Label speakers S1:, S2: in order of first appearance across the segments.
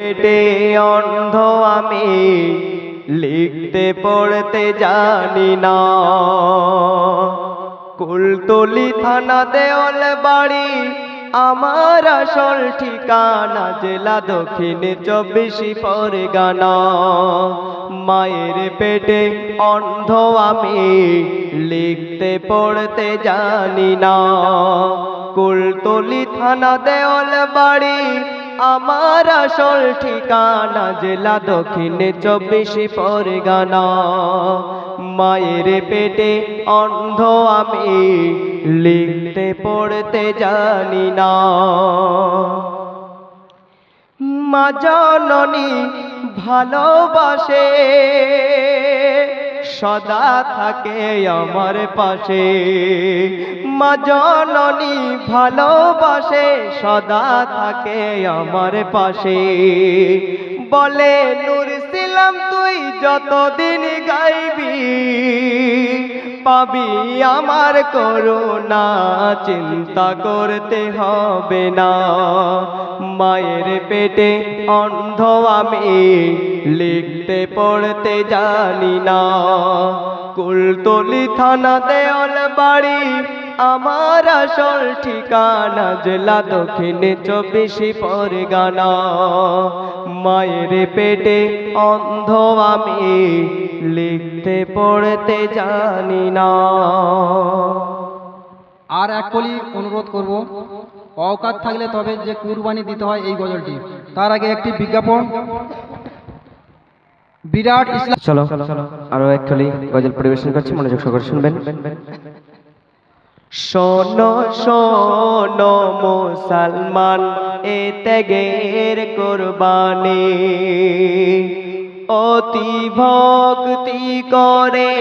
S1: পেটে অন্ধ আমি লিখতে পড়তে জানি না। কুলতলি থানা দেওয়াল বাড়ি, আমার আসল ঠিকানা জেলা দক্ষিণ চব্বিশ পরগানা। মায়ের পেটে অন্ধ আমি লিখতে পড়তে জানি না। কুলতলি থানা দেওয়াল বাড়ি আমার আসল ঠিকানা জেলা দক্ষিণে চব্বিশ পরগানা। মায়ের পেটে অন্ধ আমি লিখতে পড়তে জানি না। মা জননী ভালোবাসে। সদা থাকে আমার পাশে। মা জননী ভালোবাসে, সদা থাকে আমার পাশে। বলে, নূর, ছিলাম তুই যতদিন গাইবি। পাবি আমার করুণা, চিন্তা করতে হবে না। মায়ের পেটে অন্ধ আমি, লিখতে, পড়তে জানি না। কুলতলি থানা দেওয়াল বাড়ি, আমার আসল ঠিকানা, জেলা দক্ষিণে চব্বিশ পরগানা। মায়ের পেটে অন্ধ আমি লিখতে পড়তে জানি না।
S2: আর এক কলি অনুরোধ করব অকাত থাকলে তবে যে কুরবানি দিতে হয় এই গজলটি। তার আগে একটি বিজ্ঞাপন। বিরাট ইসলাম
S1: চলো আরও এক কলি গজল পরিবেশন করছি মনোযোগ সহকারে শুনবেন। শোনো শোনো মুসলমান এ ত্যাগের কোরবানি। অতি ভক্তি করে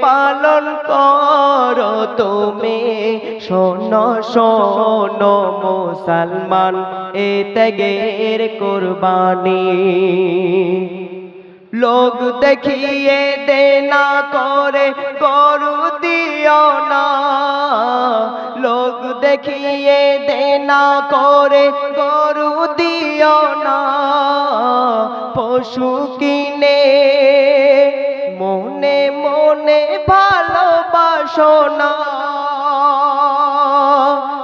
S1: পালন করো তুমি। শোনো শোনো মুসলমান, এ ত্যাগের কোরবানি। লোক দেখিয়ে দেনা করে গরু দেখিয়ে দেনা করে গরু দিও না, পশু কিনে। মনে মনে ভালোবাসো না।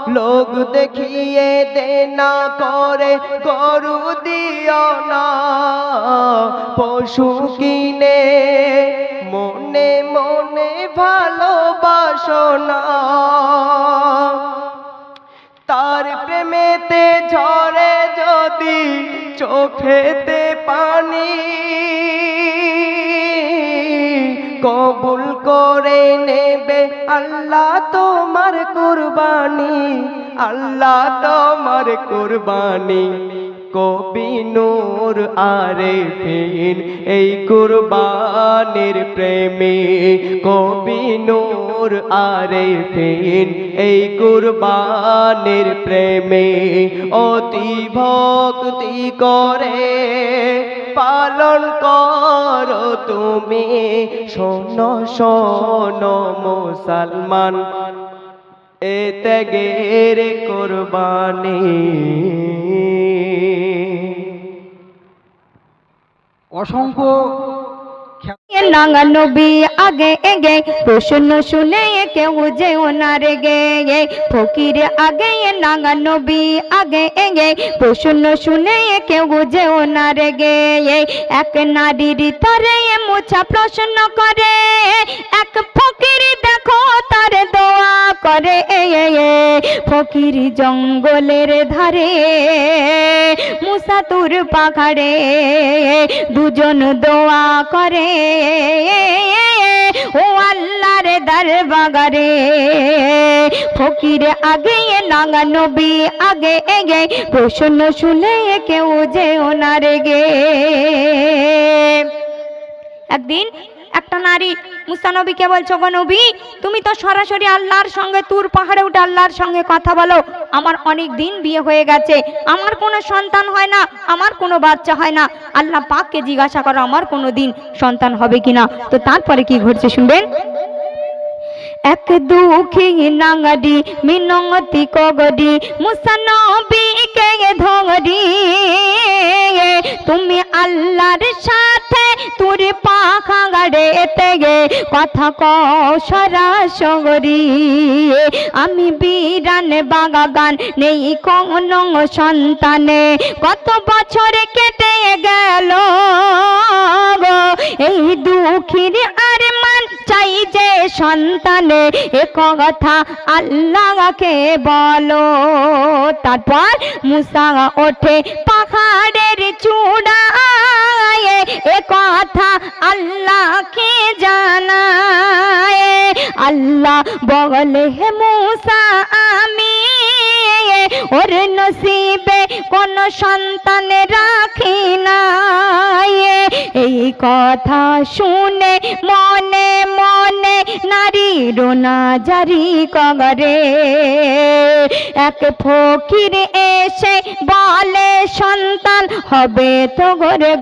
S1: লোক দেখিয়ে দেনা করে গরু দিও না, পশু কিনে। মনে মনে ভালোবাসো না। চোখেতে পানি কবুল করে নেবে আল্লাহ তোমার কুরবানি আল্লাহ তোমার কুরবানি। কবি নূর আরে ফিন, এই কুরবানির প্রেমী কবি নূর আরে ফিন, এই কুরবানির প্রেমে অতি ভক্তি করে পালন করো তুমি। শোনো শোনো মুসলমান এ ত্যাগের কোরবানি।
S2: অসংখ্য
S3: নাঙ্গা নবী আগে এগে প্রশ্ন শুনে কেউ যে ওনার গে ফকির আগে নাঙ্গা নবী আগে এগে প্রশ্ন শুনে কেউ যে ওনার গে এক নারীর তরে মুছা প্রশ্ন করে এক ফকির দেখো করে ফকির জঙ্গলের ধারে। মুসাতুর পাখাড়ে দুজন দোয়া করে। ও আল্লাহর দরবাগারে ফকির আগে নাঙ্গা নবী আগে এগে, প্রশ্ন শুনে কেউ যে ওনার গে একদিন একটা নারী, মুসা নবীকে বলছো গো নবী, তুমি তো সরাসরি আল্লাহর সঙ্গে তুর পাহাড়ে উঠে আল্লাহর সঙ্গে কথা বলো। আমার অনেক দিন বিয়ে হয়ে গেছে, আমার কোনো সন্তান হয় না, আমার কোনো বাচ্চা হয় না। আল্লাহ পাককে জিজ্ঞাসা করো, আমার কোনো দিন সন্তান হবে কিনা? তো তারপরে কি ঘটছে শুনবেন? এক দুঃখী নাঙ্গডি, মিনতি কগডি মুসানবি কে ধরি আমি আল্লাহর সাথে তোর পাখা গাড়েতে গে কথা কও সরাসরি আমি বিরান বাগাগান নেই কোনো সন্তানে। কত বছর কেটে গেল এই দুঃখীর আর মান চাই যে সন্তানে। এ কথা আল্লাহকে বলো। তারপর মুসা ওঠে পাহাড়ের চূড়ায় বলে, হে মুসা, আমি ওর নসিবে কোন সন্তান রাখি না এই কথা শুনে মনে মনে নারী রোনা জারি কগরে। এক ফকির এসে বলে, সন্তান হবে তো ঘরে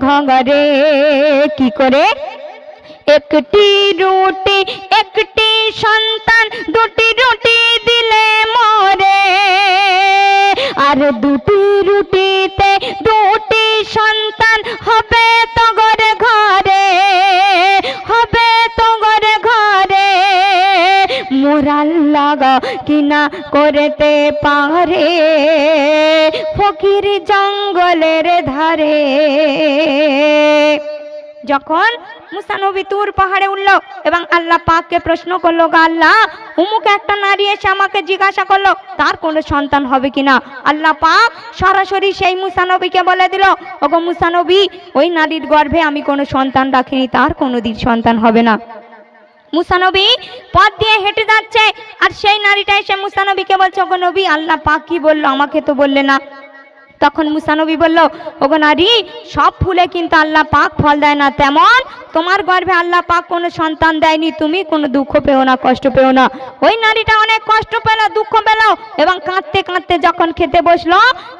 S3: কি করে? একটি রুটি, একটি সন্তান দুটি রুটি দিলে মরে। আর দুটি রুটিতে দুটি সন্তান হবে তো ঘরে, হবে তো ঘরে ঘরে। মোরাল লাগা কিনা করতে পারে, ফকির জঙ্গলের ধারে। যখন মুসানবী পাহাড়ে উঠল এবং আল্লাহ পাককে প্রশ্ন করল, গা আল্লাহ, উমুক একটা নারী এসে আমাকে জিজ্ঞাসা করল, তার কোনো সন্তান হবে কিনা? আল্লাহ পাক সরাসরি সেই মুসানবীকে বলে দিল, ওগো মুসানবী ওই নারীর গর্ভে আমি কোনো সন্তান রাখিনি, তার কোনো দিন সন্তান হবে না। মুসানবী পথ দিয়ে হেঁটে যাচ্ছে আর সেই নারীটা এসে মুসানবীকে বলছে, ওগো নবী, আল্লাহ পাক কি বলল? আমাকে তো বললে না। তখন মুসানবী বলল, ওগো নারী, সব ফুলে কিন্তু আল্লাহ পাক ফল দেয় না, তেমন তোমার গর্ভে আল্লাহ পাক কোনো সন্তান দেয়নি, তুমি কোনো দুঃখ পেও না, কষ্ট পেও না। ওই নারীটা অনেক কষ্ট পেল, দুঃখ পেল এবং কাঁদতে কাঁদতে যখন খেতে বসল,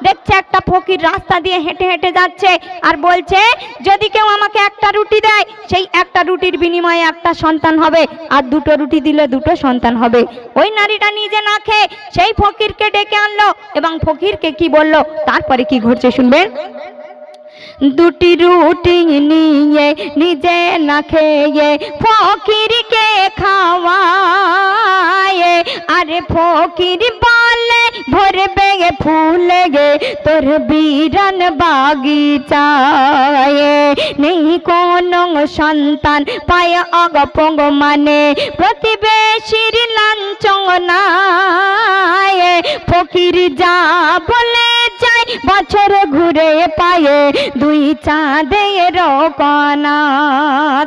S3: দেখছে একটা ফকির রাস্তা দিয়ে হেঁটে হেঁটে যাচ্ছে আর বলছে, যদি কেউ আমাকে একটা রুটি দেয়, সেই একটা রুটির বিনিময়ে একটা সন্তান হবে আর দুটো রুটি দিলে দুটো সন্তান হবে। ওই নারীটা নিজে না খেয়ে সেই ফকিরকে ডেকে আনলো এবং ফকিরকে কি বলল? তারপরে কি ঘটছে শুনবেন? দুটি রুটি নিয়ে, নিজে না খেয়ে ফকিরকে খাওয়ায়। আরে ফকির বলে, ভরবে গে ফুলে গে, তোর বিরান বাগিচায়। নেই কোন সন্তান পায় অগপঙ্গ মানে প্রতিবেশীর লাঞ্ছনায়। ফকির যা বলে ঘুরে পায়ে দুই চাঁদের কণা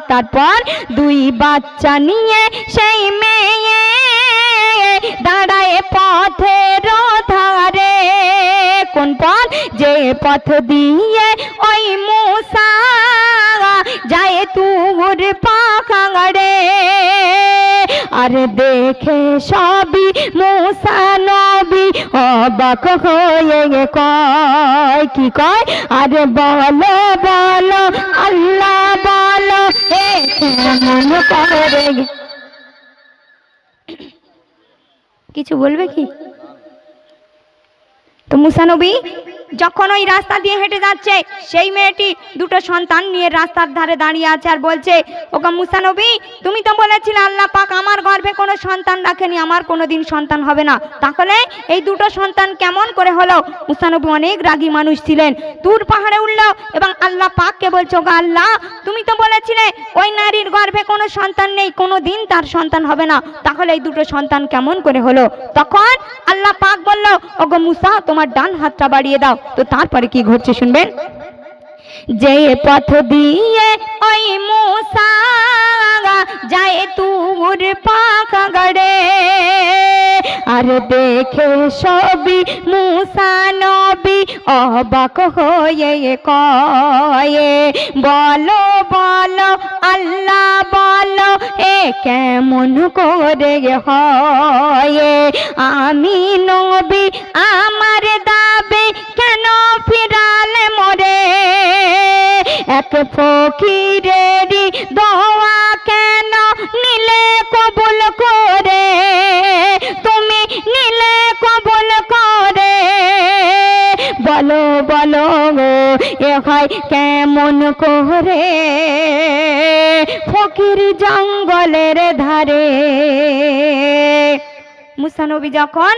S3: তারপর দুই বাচ্চা নিয়ে সেই মেয়ে দাঁড়ায় পথের ধারে। কোন পথ? যে পথ দিয়ে ওই মূসা যায় তুর পাখাড়ে আর দেখে সবই নবী অবাক হয়ে কয় কি কয় আরে বলো বলো আল্লাহ বলো এ কেমন করে কিছু বলবে কি তো মুসানবী যখন ওই রাস্তা দিয়ে হেঁটে যাচ্ছে, সেই মেয়েটি দুটো সন্তান নিয়ে রাস্তার ধারে দাঁড়িয়ে আছে আর বলছে ওকে মুসানবী, তুমি তো বলেছিলে আল্লাহ পাক আমার গর্ভে কোনো সন্তান রাখেনি, আমার কোনো দিন সন্তান হবে না। তাহলে এই দুটো সন্তান কেমন করে হলো? মুসানবী অনেক রাগী মানুষ ছিলেন। দূর পাহাড়ে উঠল এবং আল্লাহ পাককে বলছো গো আল্লাহ, তুমি তো বলেছিলে ওই নারীর গর্ভে কোনো সন্তান নেই কোনো দিন তার সন্তান হবে না। তাহলে এই দুটো সন্তান কেমন করে হলো? তখন আল্লাহ পাক বলল, ওগো মুসা, তোমার ডান হাতটা বাড়িয়ে দাও। তো তারপরে কি ঘটছে শুনবেন? যে পথ দিয়ে ওই মুসা যায় তুর পাকা গড়ে। আর দেখে সবই মুসা নবী অবাক হয়ে কয়ে, বলো বলো, আল্লাহ, বলো, এ কেমন করে হয়? আমি নবী, আমার দাবে কেন ফিরালে মরে? এক ফকিরেরই দোয়া কেন নিলে কবুল করে নিলে কবল করে। বলো বলো এ হয় কেমন করে? ফকির জঙ্গলের ধারে। মুসানবী যখন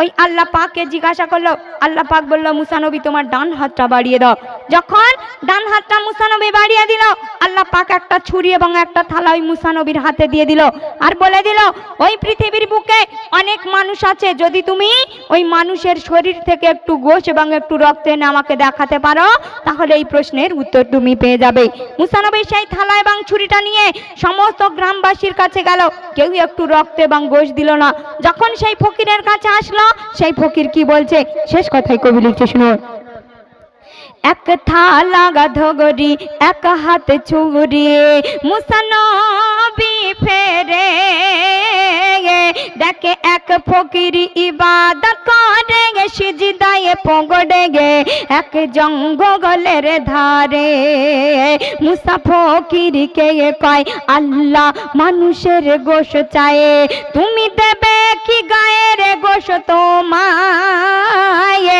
S3: ওই আল্লাহ পাককে জিজ্ঞাসা করল, আল্লাহ পাক বলল মুসানবী তোমার ডান হাতটা বাড়িয়ে দাও। যখন ডান হাতটা মুসানবী বাড়িয়ে দিল, আল্লাহ পাক একটা ছুরি এবং একটা থালা ওই মুসানবীর হাতে দিয়ে দিল আর বলে দিল, ওই পৃথিবীর বুকে অনেক মানুষ আছে, যদি তুমি ওই মানুষের শরীর থেকে একটু গোশ এবং একটু রক্ত এনে আমাকে দেখাতে পারো, তাহলে এই প্রশ্নের উত্তর তুমি পেয়ে যাবে। মুসানবী সেই থালা এবং ছুরিটা নিয়ে সমস্ত গ্রামবাসীর কাছে গেল। কেউ একটু রক্ত এবং গোশ দিল না। যখন সেই ফকিরের কাছে আসলো সেই ফকির কি বলছে? শেষ কথাই কবি লিখছে, শুনুন। এক থালা গাধগরি এক হাত ছুরি মুসানবি ফেরে দেখে এক ফকির ইবাদত করে গে সিজদায়ে পগড়ে গে এক জঙ্গলের ধারে। মুসা ফকিরকে কয়, আল্লাহ মানুষের গোশ চায়, তুমি দেবে কি গায়ের গোশ তোমায়।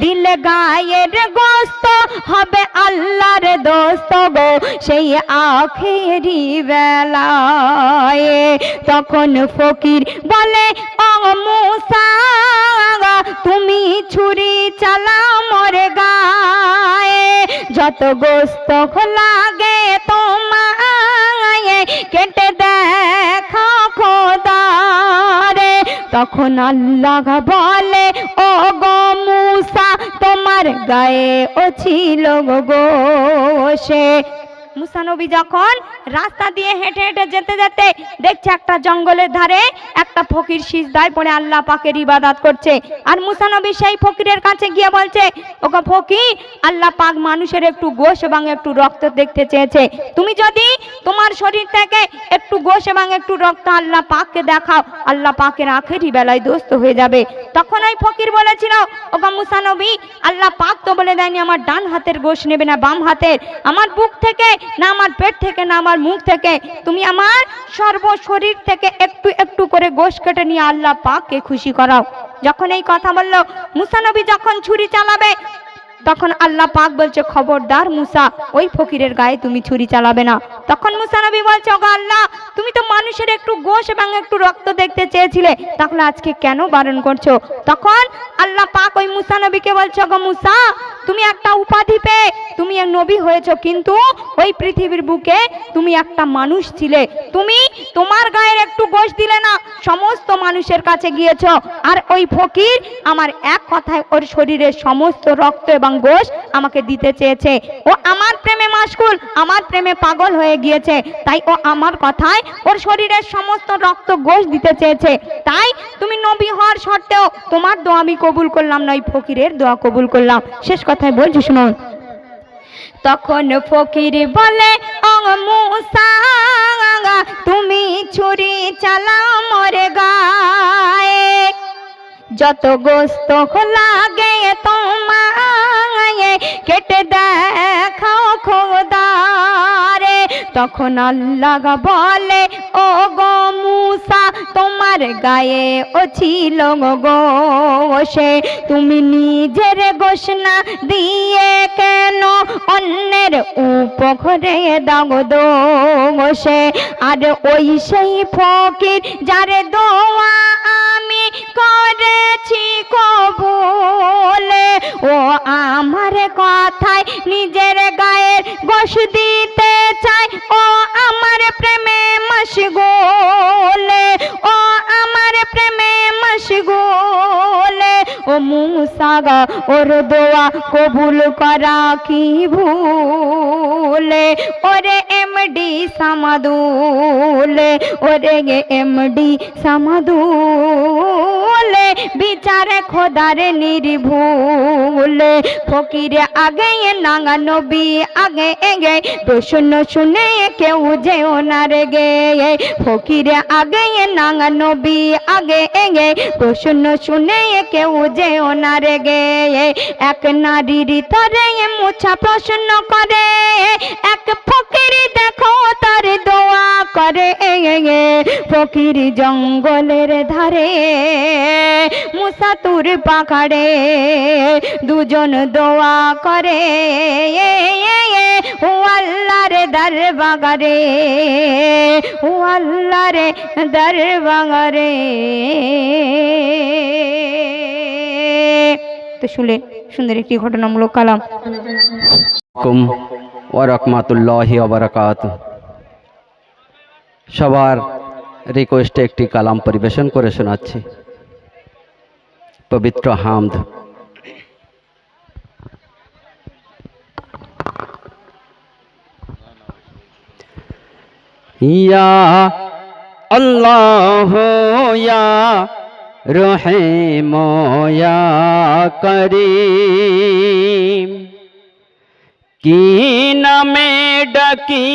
S3: দিল গায়ের গোস্ত হবে আল্লাহর দোস্ত গো, সেই আখেরি বেলায়। তখন ফকির বলে, ও মুসা, তুমি ছুরি চালাও মরে গায়ে। যত গোস্ত লাগে তোমায়, কেটে দেখো খোদারে তখন আল্লাহ বলে ও গো মুসা তোমার গায়ে ও ছিল গো গোশে মুসানবী যখন রাস্তা দিয়ে হেঁটে হেঁটে যেতে যেতে দেখছে একটা জঙ্গলের ধারে একটা ফকির সিজদায় পড়ে আল্লাহ পাকের ইবাদাত করছে। আর মুসানবী সেই ফকিরের কাছে গিয়ে বলছে ওকে ফকির, আল্লাহ পাক মানুষের একটু গোশ এবং একটু রক্ত দেখতে চেয়েছে। তুমি যদি তোমার শরীর থেকে একটু গোশ এবং একটু রক্ত আল্লাহ পাককে দেখাও, আল্লাহ পাকের আখেরি বেলায় দোস্ত হয়ে যাবে। তখন ওই ফকির বলেছিল ওকে মুসানবী আল্লাহ পাক তো বলে দেয়নি, আমার ডান হাতের গোশ নেবে না, বাম হাতের। আমার বুক থেকে না আমার পেট থেকে, না আমার মুখ থেকে, তুমি আমার সর্ব শরীর থেকে একটু একটু করে গোশ কেটে নিয়ে আল্লাহ পাককে খুশি করাও। যখন এই কথা বলল মুসানবী যখন ছুরি চালাবে, তখন আল্লাহ পাক বলছে, খবরদার মুসা, ওই ফকিরের গায়ে তুমি ছুরি চালাবে না। তখন মুসা নবী বলছে, ওগো আল্লাহ, তুমি তো মানুষের একটু গোশ এবং একটু রক্ত দেখতে চেয়েছিলে, তাহলে আজকে কেন বারণ করছ? তখন আল্লাহ পাক ওই মুসা নবীকে বলছে, ওগো মুসা তুমি একটা উপাধি পেয়ে তুমি নবী হয়েছো, কিন্তু ওই পৃথিবীর বুকে তুমি একটা মানুষ ছিলে। তুমি তোমার গায়ের একটু গোশ দিলে না, সমস্ত মানুষের কাছে গিয়েছো। আর ওই ফকির আমার এক কথায় ওর শরীরের সমস্ত রক্ত এবং গোশ আমাকে দিতে চেয়েছে। ও আমার প্রেমে মাসকুল আমার প্রেমে পাগল হয়ে গিয়েছে। তাই ও আমার কথায় ওর শরীরের সমস্ত রক্ত গোশ দিতে চেয়েছে। তাই তুমি নবী হওয়ার সত্ত্বেও তোমার দোয়া আমি কবুল করলাম না, ওই ফকিরের দোয়া কবুল করলাম। শেষ কথায় বলছি শুনুন তখন ফকির বলে মুসা, তুমি ছুরি চালাও মরে গায়ে। যত গোস্ত লাগে তোমায়, কেটে দেখাও খোদারে। তখন আল্লাহ বলে ও গো মুসা, তোমার গায়ে ও ছিল গো তুমি নিজের ঘোষণা দিয়ে কেন অন্যের উপরে দাগো দোষে আর ওই সেই ফকির যারে দোয়া আমি করেছি কবুলে। ও আমার কথায় নিজের গায়ের গোশ দিতে চাই ও আমার প্রেমে মশগুলে। ও আমার প্রেমে মশগুলে। ও মুসাগা ওর দোয়া কবুল করা কি ভুলে? ওরে এমডি সামাদুলে। ওরে এমডি সামাদুলে। বিচারে খোদারে নির্ভুলে। ফকিরে আগে এ নাঙ্গা নবী, আগে এগে। প্রশ্ন শুনে কেউ যে ওনার গে ফকিরে আগে এ নাঙ্গা নবী, আগে এগে। প্রশ্ন শুনে কেউ যে ওনার গে এক নারীর তরে মুছা প্রশ্ন করে। এক ফকির দেখো তার দোয়া করে। ফকির জঙ্গলের ধারে মুসাতুর পাখাড়ে, দুজন দোয়া করে। ও আল্লাহরে দরবাগারে, ও আল্লাহরে দরবাগারে। তো শুনে সুন্দর একটি ঘটনামূলক কালাম।
S4: কুম ও রহমাতুল্লাহি ওবরাকাত সবার রিকোয়েস্টে একটি কালাম পরিবেশন করে শোনাচ্ছি। পবিত্র হামদ ইয়া আল্লাহ ইয়া রহিম ইয়া করিম কি নামে ডাকি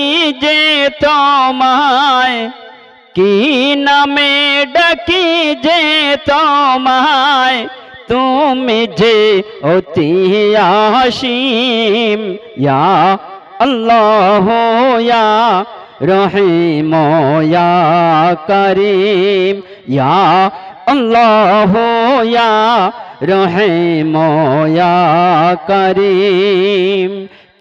S4: যে তোমায় কি নামে ডাকি যে তোমায় তুমি যে অতি আসিম ইয়া আল্লাহ ইয়া রহিম ইয়া করিম ইয়া আল্লাহ ইয়া রহিম ইয়া করিম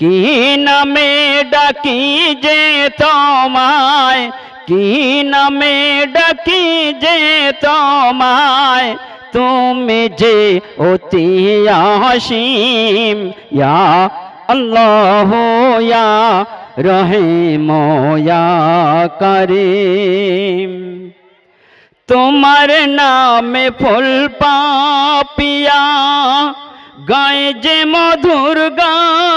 S4: কি নামে ডাকি যে তোমায় কি নামে ডাকি যে তোমায় তুমি যে অতি আসিম ইয়া আল্লাহ ইয়া রহিম ইয়া করিম তোমার নামে ফুল পাপিয়া গায়ে যে মধুর গান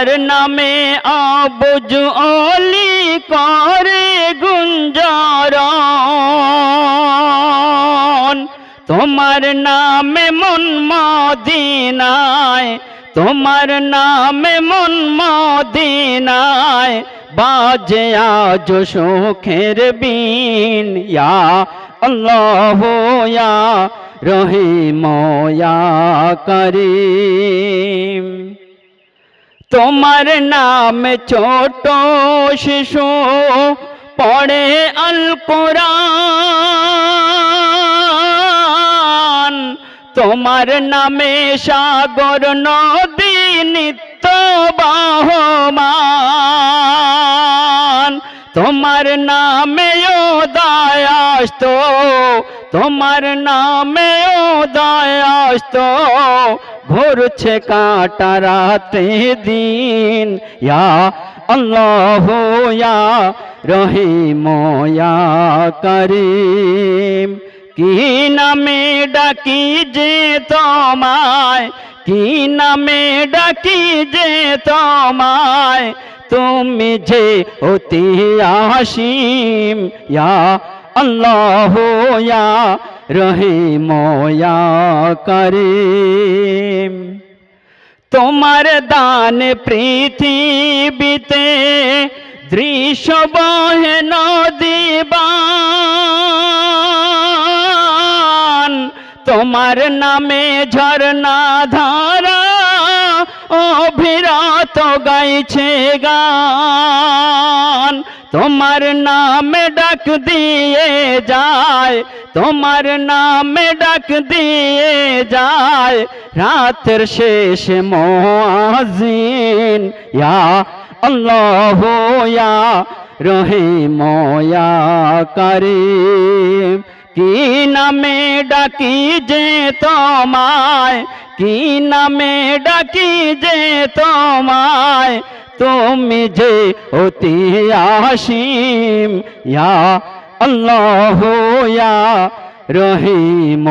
S4: তোমার নামে আবুজ অলি করে গুঞ্জরন তোমার নামে মন মদিনায়, তোমার নামে মন মদিনায় বাজে আজ সুখের বিন ইয়া আল্লাহ ইয়া করিম। তোমার নাম ছোট শিশু পড়ে আল কোরআন। তোমার নামে সাগর, নদী, নিত্য বাহমান। তোমার নামে ও দায়াস্ত, তোমার নামে ও দায়াস্ত। ঘুরছে কাটা রাতে দিন। ইয়া আল্লাহ ইয়া রহিম, ইয়া করিম। কি নামে ডাকি যে তোমায়? কি নামে ডাকি যে তোমায়? তুমি যে অতি আসিম। ইয়া আল্লাহ রহিম ইয়া করিম। তোমার দান পৃথিবীতে দৃশ্য বহে নদীবান। তোমার নামে ঝরনা ধারা অভিরত গাইছে গান। তোমার নামে ডাক দিয়ে যায়, তোমার নামে ডাক দিয়ে যায়। রাতের শেষ মোয়াজিন ইয়া আল্লাহ ইয়া রহিম, ইয়া করিম। কি নামে ডাকি যে তোমায়, কি নামে ডাকি যে তোমায় তুমি যে অতি আসিম, ইয়া আল্লাহ ইয়া রহিম,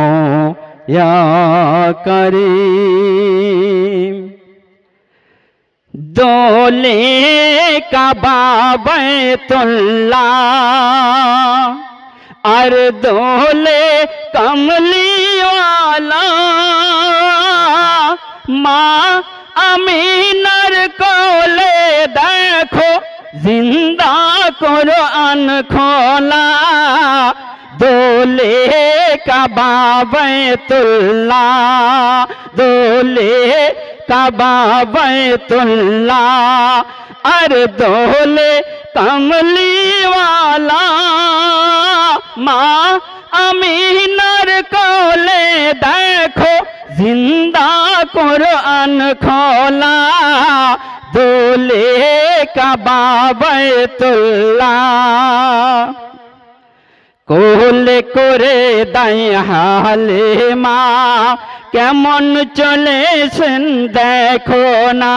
S4: ইয়া করিম। দোলে কাবাবতুল্লা আর দোলে কমলিওয়ালা মা, আমিনার কলে দেখো, জিন্দা করো আন খোলা। দোলে কবাবতুল্লা দোলে কবাবতুল্লা আর দোলে কমলিওয়ালা। মা আমিনার কলে দেখো জিন্দা কোরআন খোলা। দোলে কাবা বাইতুল্লাহ। কোলে করে হালে মা, কেমন চলেছেন দেখো না।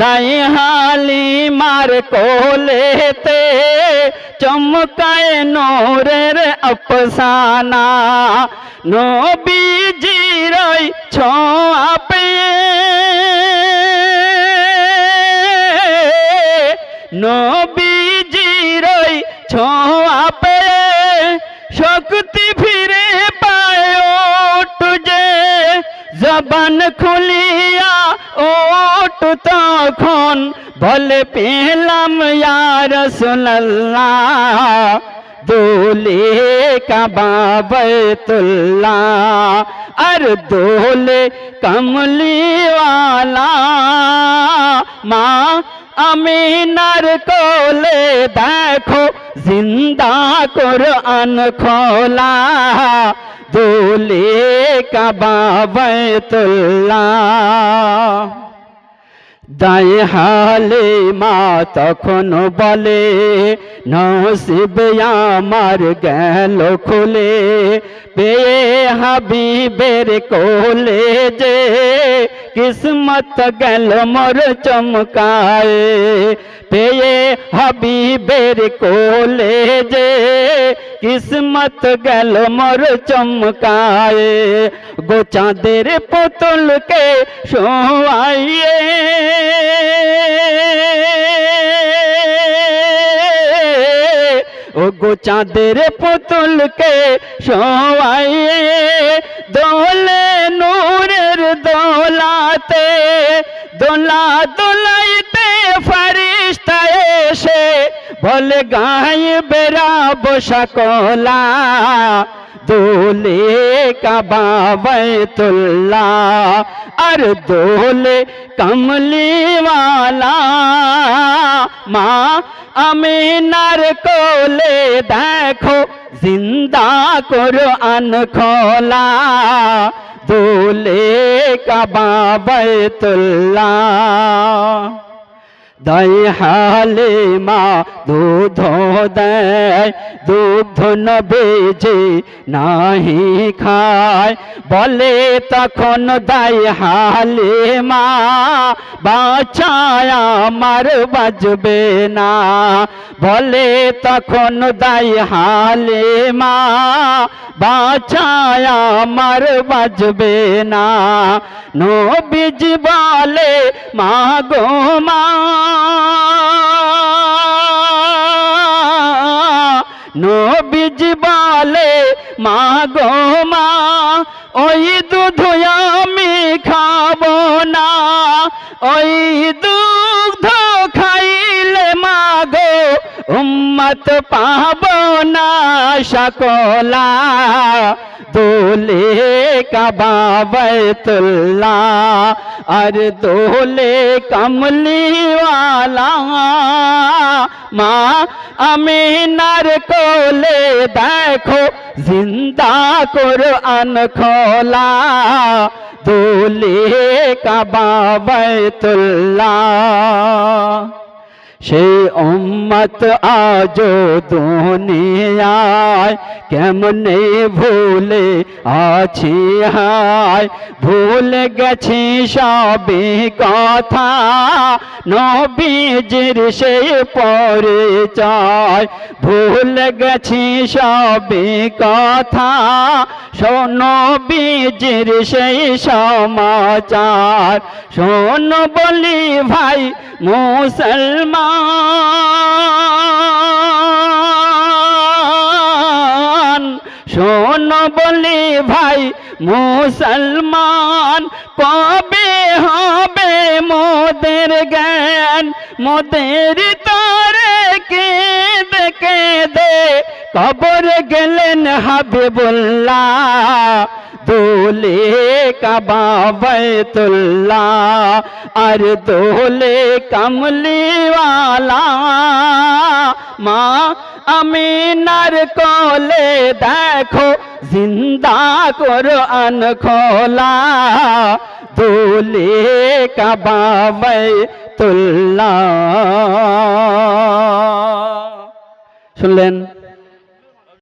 S4: দাই হালি মার কোলেতে চমকায় নোরের অপসানা নবীজির ছোঁয়া পেয়ে নবীজির জবান খুলিয়া ওট তখন বলে পেলাম ইয়ার রসুল্লাহ দোলে কাবা বাইতুল্লাহ, আর দোলে কমলিওয়ালা, মা আমিনার কোলে দেখো, জিন্দা কোরআন খোলা। দোলে কাবা বাইতুল্লাহ দায় হালে মা তখন বলে নসিব আমার গেল খুলে পেয়ে হাবিবের কোলে যে কিসমত গেল মোর চমকায় পেয়ে হাবিবের কোলে যে কিসমত গেল মোর চমকায়। গো চাঁদের পুতুলকে শোয়াইয়ে। ও গো চাঁদের পুতুলকে শোয়াইয়ে। দোলে নূরের দোলাতে, দোলা দোলাইতে এসে বলে গায়ে বেড়া বসা কলা, দোলে কাবা বাইতুল্লাহ, আর দোলে কমলিওয়ালা। মা আমিনার কোলে দেখো, জিন্দা কোরআন খোলা। দোলে কাবা হালে মা দুধ দেয় দুধ নবেজে নাহি খায়। বলে তখন দয়ালে মা বাঁচায় আমার বাজবে না। বলে তখন দাই হালে মা বাঁচায় আমার বাজবে না। নবীজ বলে মা গো মা। নবীজ বলে মা গো মা, ওই দুধ আমি খাব না। ওই উম্মত পাবো না সকলা। দোলে কাবা বাইতুল্লাহ, আর দোলে কমলিওয়ালা। মা আমিনার কোলে দেখো, জিন্দা কোরআন খোলা। দোলে কাবা বাইতুল্লাহ। সেই উম্মত আজ দুনিয়ায় কেমনে ভুলে আছি হায়? ভুলে গেছি সবে কথা। নবীজির সেই পরিচয়। ভুলে গেছি সবে কথা। শোনো বীজির সেই সমাচার। শোন বলি ভাই মুসলমান শোন বলি ভাই, মুসলমান, কবে হবে মোদের জ্ঞান? মোদের তরে কেঁদে কেঁদে কবর গেলেন হাবিবুল্লাহ। দোলে কাবা বাইতুল্লাহ, আর দোলে কামলিওয়ালা। মা আমিনার কোলে দেখো, জিন্দা কোরআন খোলা। দোলে কাবা বাইতুল্লাহ। শুনলেন?